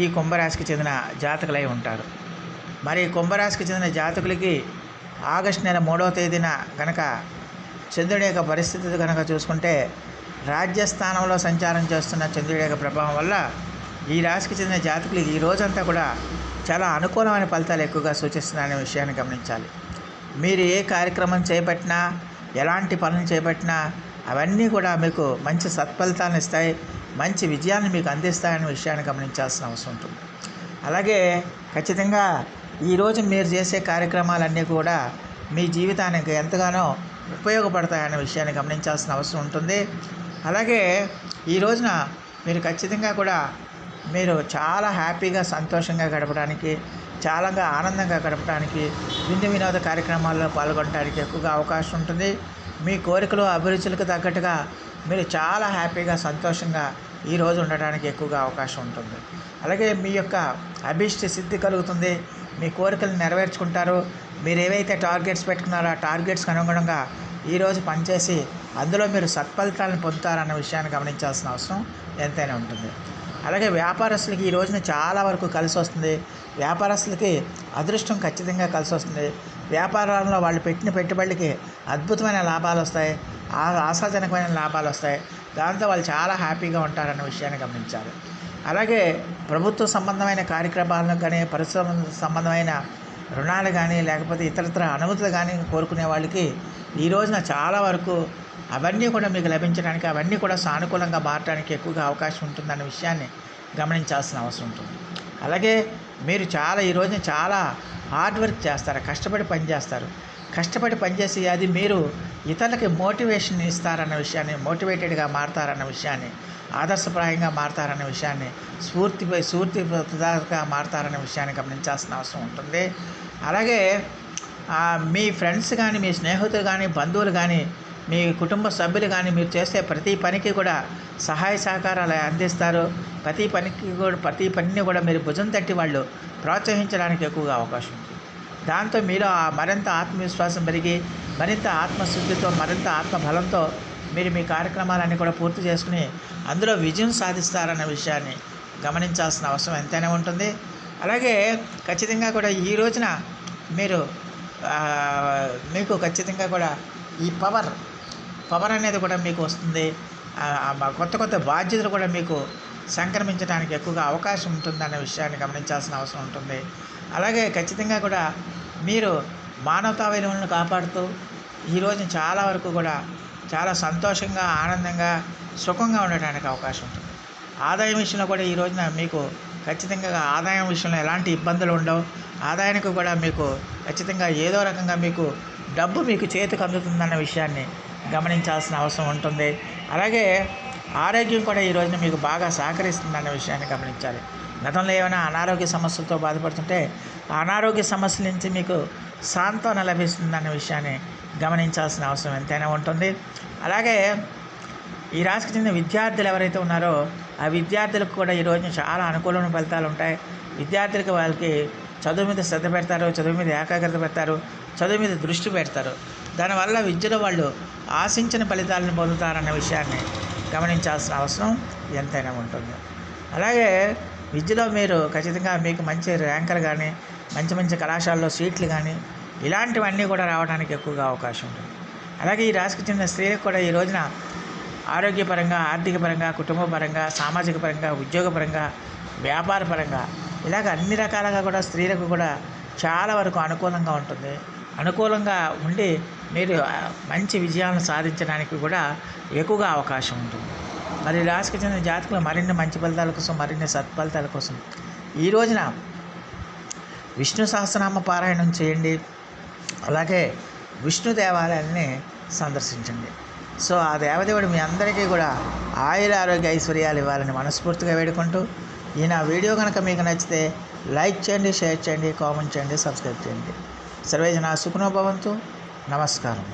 ఈ కుంభరాశికి చెందిన జాతకులై ఉంటారు. మరి కుంభరాశికి చెందిన జాతకులకి ఆగస్టు నెల మూడవ తేదీన కనుక చంద్రుడి యొక్క పరిస్థితి కనుక చూసుకుంటే రాజ్యస్థానంలో సంచారం చేస్తున్న చంద్రుడి యొక్క ప్రభావం వల్ల ఈ రాశికి చెందిన జాతకులకి ఈ రోజంతా కూడా చాలా అనుకూలమైన ఫలితాలు ఎక్కువగా సూచిస్తున్నాయనే విషయాన్ని గమనించాలి. మీరు ఏ కార్యక్రమం చేపట్టినా ఎలాంటి పనులు చేపట్టినా అవన్నీ కూడా మీకు మంచి సత్ఫలితాలను ఇస్తాయి. మంచి విజయాన్ని మీకు అందిస్తాయనే విషయాన్ని గమనించాల్సిన అవసరం ఉంటుంది. అలాగే ఖచ్చితంగా ఈరోజు మీరు చేసే కార్యక్రమాలన్నీ కూడా మీ జీవితానికి ఎంతగానో ఉపయోగపడతాయనే విషయాన్ని గమనించాల్సిన అవసరం ఉంటుంది. అలాగే ఈ రోజున మీరు ఖచ్చితంగా కూడా మీరు చాలా హ్యాపీగా సంతోషంగా గడపడానికి చాలా ఆనందంగా గడపడానికి విందు వినోద కార్యక్రమాల్లో పాల్గొనడానికి ఎక్కువగా అవకాశం ఉంటుంది. మీ కోరికలు అభిరుచులకు తగ్గట్టుగా మీరు చాలా హ్యాపీగా సంతోషంగా ఈ రోజు ఉండడానికి ఎక్కువగా అవకాశం ఉంటుంది. అలాగే మీ యొక్క అభిష్ట సిద్ధి కలుగుతుంది. మీ కోరికలు నెరవేర్చుకుంటారు. మీరు ఏవైతే టార్గెట్స్ పెట్టుకున్నారో ఆ టార్గెట్స్కి అనుగుణంగా ఈరోజు పనిచేసి అందులో మీరు సత్ఫలితాలను పొందుతారన్న విషయాన్ని గమనించాల్సిన అవసరం ఎంతైనా ఉంటుంది. అలాగే వ్యాపారస్తులకి ఈ రోజున చాలా వరకు కలిసి వస్తుంది. వ్యాపారస్తులకి అదృష్టం ఖచ్చితంగా కలిసి వస్తుంది. వ్యాపారంలో వాళ్ళు పెట్టిన పెట్టుబడికి అద్భుతమైన లాభాలు వస్తాయి. ఆశాజనకమైన లాభాలు వస్తాయి. దాంతో వాళ్ళు చాలా హ్యాపీగా ఉంటారన్న విషయాన్ని గమనించాలి అలాగే ప్రభుత్వ సంబంధమైన కార్యక్రమాలను కానీ పరిశ్రమ సంబంధమైన రుణాలు కానీ లేకపోతే ఇతరత్ర అనుమతులు కానీ కోరుకునే వాళ్ళకి ఈ రోజున చాలా వరకు అవన్నీ కూడా మీకు లభించడానికి అవన్నీ కూడా సానుకూలంగా మారడానికి ఎక్కువగా అవకాశం ఉంటుందన్న విషయాన్ని గమనించాల్సిన అవసరం ఉంటుంది. అలాగే మీరు చాలా ఈ రోజున చాలా హార్డ్ వర్క్ చేస్తారు కష్టపడి పని చేస్తారు కష్టపడి పనిచేసి అది మీరు ఇతరులకి మోటివేషన్ ఇస్తారన్న విషయాన్ని మోటివేటెడ్గా మారతారన్న విషయాన్ని ఆదర్శప్రాయంగా మారతారన్న విషయాన్ని స్ఫూర్తిపై స్ఫూర్తిగా మారతారన్న విషయాన్ని గమనించాల్సిన అవసరం ఉంటుంది. అలాగే మీ ఫ్రెండ్స్ కానీ మీ స్నేహితులు కానీ బంధువులు కానీ మీ కుటుంబ సభ్యులు కానీ మీరు చేసే ప్రతి పనికి కూడా సహాయ సహకారాలు అందిస్తారు. ప్రతి పనికి కూడా ప్రతి పనిని కూడా మీరు భుజం తట్టి వాళ్ళు ప్రోత్సహించడానికి ఎక్కువగా అవకాశం ఉంది దాంతో మీరు ఆ మరింత ఆత్మవిశ్వాసం పెరిగి మరింత ఆత్మశుద్ధితో మరింత ఆత్మబలంతో మీరు మీ కార్యక్రమాలన్నీ కూడా పూర్తి చేసుకుని అందులో విజయం సాధిస్తారన్న విషయాన్ని గమనించాల్సిన అవసరం ఎంతైనా ఉంటుంది. అలాగే ఖచ్చితంగా కూడా ఈ రోజున మీరు మీకు ఖచ్చితంగా కూడా ఈ పవర్ పవర్ అనేది కూడా మీకు వస్తుంది. కొత్త కొత్త బాధ్యతలు కూడా మీకు సంక్రమించడానికి ఎక్కువగా అవకాశం ఉంటుందన్న విషయాన్ని గమనించాల్సిన అవసరం ఉంటుంది. అలాగే ఖచ్చితంగా కూడా మీరు మానవతా విలువలను కాపాడుతూ ఈరోజు చాలా వరకు కూడా చాలా సంతోషంగా ఆనందంగా సుఖంగా ఉండడానికి అవకాశం ఉంటుంది. ఆదాయం విషయంలో కూడా ఈ రోజున మీకు ఖచ్చితంగా ఆదాయం విషయంలో ఎలాంటి ఇబ్బందులు ఉండవు. ఆదాయానికి కూడా మీకు ఖచ్చితంగా ఏదో రకంగా మీకు డబ్బు మీకు చేతికి అందుతుందన్న విషయాన్ని గమనించాల్సిన అవసరం ఉంటుంది. అలాగే ఆరోగ్యం కూడా ఈ రోజున మీకు బాగా సహకరిస్తుందన్న విషయాన్ని గమనించాలి. గతంలో ఏమైనా అనారోగ్య సమస్యలతో బాధపడుతుంటే అనారోగ్య సమస్యల నుంచి మీకు సాంత్వన లభిస్తుందన్న విషయాన్ని గమనించాల్సిన అవసరం ఎంతైనా ఉంటుంది. అలాగే ఈ రాశికి చెందిన విద్యార్థులు ఎవరైతే ఉన్నారో ఆ విద్యార్థులకు కూడా ఈ రోజున చాలా అనుకూలమైన ఫలితాలు ఉంటాయి. విద్యార్థులకు వాళ్ళకి చదువు మీద శ్రద్ధ పెడతారు చదువు మీద ఏకాగ్రత పెడతారు చదువు మీద దృష్టి పెడతారు. దానివల్ల విద్యలో వాళ్ళు ఆశించిన ఫలితాలను పొందుతారన్న విషయాన్ని గమనించాల్సిన అవసరం ఎంతైనా ఉంటుంది. అలాగే విద్యలో మీరు ఖచ్చితంగా మీకు మంచి ర్యాంకర్ కానీ మంచి మంచి కళాశాలలో సీట్లు కానీ ఇలాంటివన్నీ కూడా రావడానికి ఎక్కువగా అవకాశం ఉంటుంది. అలాగే ఈ రాశికి చెందిన స్త్రీలకు కూడా ఈ రోజున ఆరోగ్యపరంగా ఆర్థికపరంగా కుటుంబపరంగా సామాజిక పరంగా ఉద్యోగపరంగా వ్యాపారపరంగా ఇలాగ అన్ని రకాలుగా కూడా స్త్రీలకు కూడా చాలా వరకు అనుకూలంగా ఉంటుంది. అనుకూలంగా ఉండి మీరు మంచి విజయాలను సాధించడానికి కూడా ఎక్కువగా అవకాశం ఉంటుంది. మరి రాశికి చెందిన జాతకులు మరిన్ని మంచి ఫలితాల కోసం మరిన్ని సత్ఫలితాల కోసం. ఈ రోజున విష్ణు సహస్రనామ పారాయణం చేయండి. అలాగే విష్ణు దేవాలయాన్ని సందర్శించండి. సో ఆ దేవదేవుడు మీ అందరికీ కూడా ఆయుర ఆరోగ్య ఐశ్వర్యాలు ఇవ్వాలని మనస్ఫూర్తిగా వేడుకుంటూ ఈ నా వీడియో కనుక మీకు నచ్చితే లైక్ చేయండి షేర్ చేయండి కామెంట్ చేయండి సబ్స్క్రైబ్ చేయండి. సర్వేజన సుఖనోభవంతు నమస్కారం.